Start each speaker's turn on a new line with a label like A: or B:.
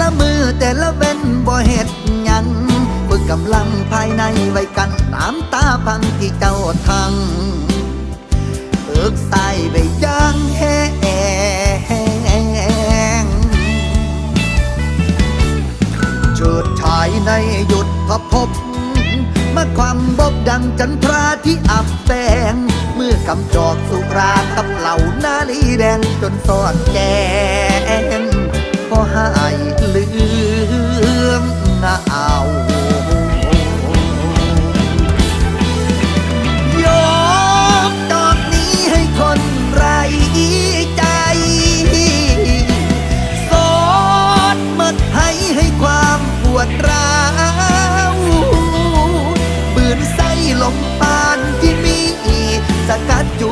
A: ละมือแต่ละเว้นบ่เฮ็ดหยังฝึกกำลังภายในไว้กันน้ำตาพังที่เจ้าทังเอิกใส่ไปย่างแห้งจิดชายในหยุดพภพมาความบอบดังจันทราที่อับแสงเมื่อกำจอกสุรากับเหล่านาลีแดงจนสอดแจง ลมปานที่มี สกัดอยู่